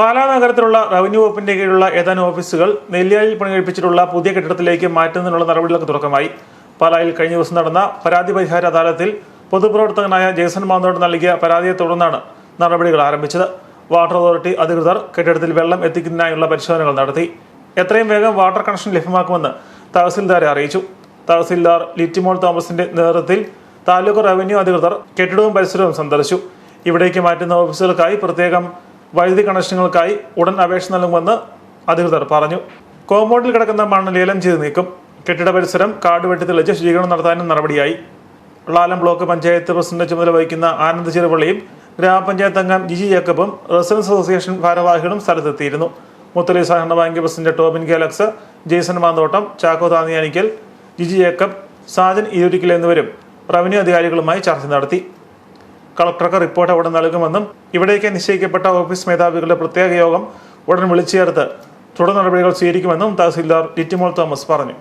Pala നഗരത്തിലുള്ള revenue വകുപ്പിന്റെ കീഴിലുള്ള ഏതാനും ഓഫീസുകൾ നെല്ലിയാലിൽ പണികഴിപ്പിച്ചിട്ടുള്ള പുതിയ കെട്ടിടത്തിലേക്ക് മാറ്റുന്നതിനുള്ള നടപടികൾക്ക് തുടക്കമായി. പാലായിൽ കഴിഞ്ഞ ദിവസം നടന്ന പരാതി പരിഹാര അദാലത്തിൽ പൊതുപ്രവർത്തകനായ ജേസൺ മാന്തോട് നൽകിയ പരാതിയെ തുടർന്നാണ് നടപടികൾ ആരംഭിച്ചത്. വാട്ടർ അതോറിറ്റി അധികൃതർ കെട്ടിടത്തിൽ വെള്ളം എത്തിക്കുന്നതിനായുള്ള പരിശോധനകൾ നടത്തി. എത്രയും വേഗം വാട്ടർ കണക്ഷൻ ലഭ്യമാക്കുമെന്ന് തഹസിൽദാരെ അറിയിച്ചു. തഹസിൽദാർ ലിറ്റിമോൾ തോമസിന്റെ നേതൃത്വത്തിൽ താലൂക്ക് റവന്യൂ അധികൃതർ കെട്ടിടവും പരിസരവും സന്ദർശിച്ചു. ഇവിടേക്ക് മാറ്റുന്ന ഓഫീസുകൾക്കായി പ്രത്യേകം വൈദ്യുതി കണക്ഷനുകൾക്കായി ഉടൻ അപേക്ഷ നൽകുമെന്ന് അധികൃതർ പറഞ്ഞു. കോമ്പൗണ്ടിൽ കിടക്കുന്ന മണ്ണ് ലേലം ചെയ്ത് നീക്കും. കെട്ടിട പരിസരം കാട് വെട്ടി തെളിച്ച് ശുചീകരണം നടത്താനും നടപടിയായി. ളാലം ബ്ലോക്ക് പഞ്ചായത്ത് പ്രസിഡന്റ് ചുമതല വഹിക്കുന്ന ആനന്ദ് ചെറുപള്ളിയും ഗ്രാമപഞ്ചായത്ത് അംഗം ജിജി ജേക്കബും റെസിഡൻസ് അസോസിയേഷൻ ഭാരവാഹികളും സ്ഥലത്തെത്തിയിരുന്നു. മുത്തലി സഹകരണ bank president Tobin ഗാലക്സ് Jason Manthottam Chacko Thanniyanickal Jiji Jacob Sajan Irurikkal എന്നിവരും റവന്യൂ അധികാരികളുമായി ചർച്ച നടത്തി. കളക്ടർക്ക് റിപ്പോർട്ട് ഉടൻ നൽകുമെന്നും ഇവിടേക്ക് നിശ്ചയിക്കപ്പെട്ട ഓഫീസ് മേധാവികളുടെ പ്രത്യേക യോഗം ഉടൻ വിളിച്ചു ചേർത്ത് തുടർ നടപടികൾ സ്വീകരിക്കുമെന്നും തഹസീൽദാർ ലിറ്റിമോൾ തോമസ് പറഞ്ഞു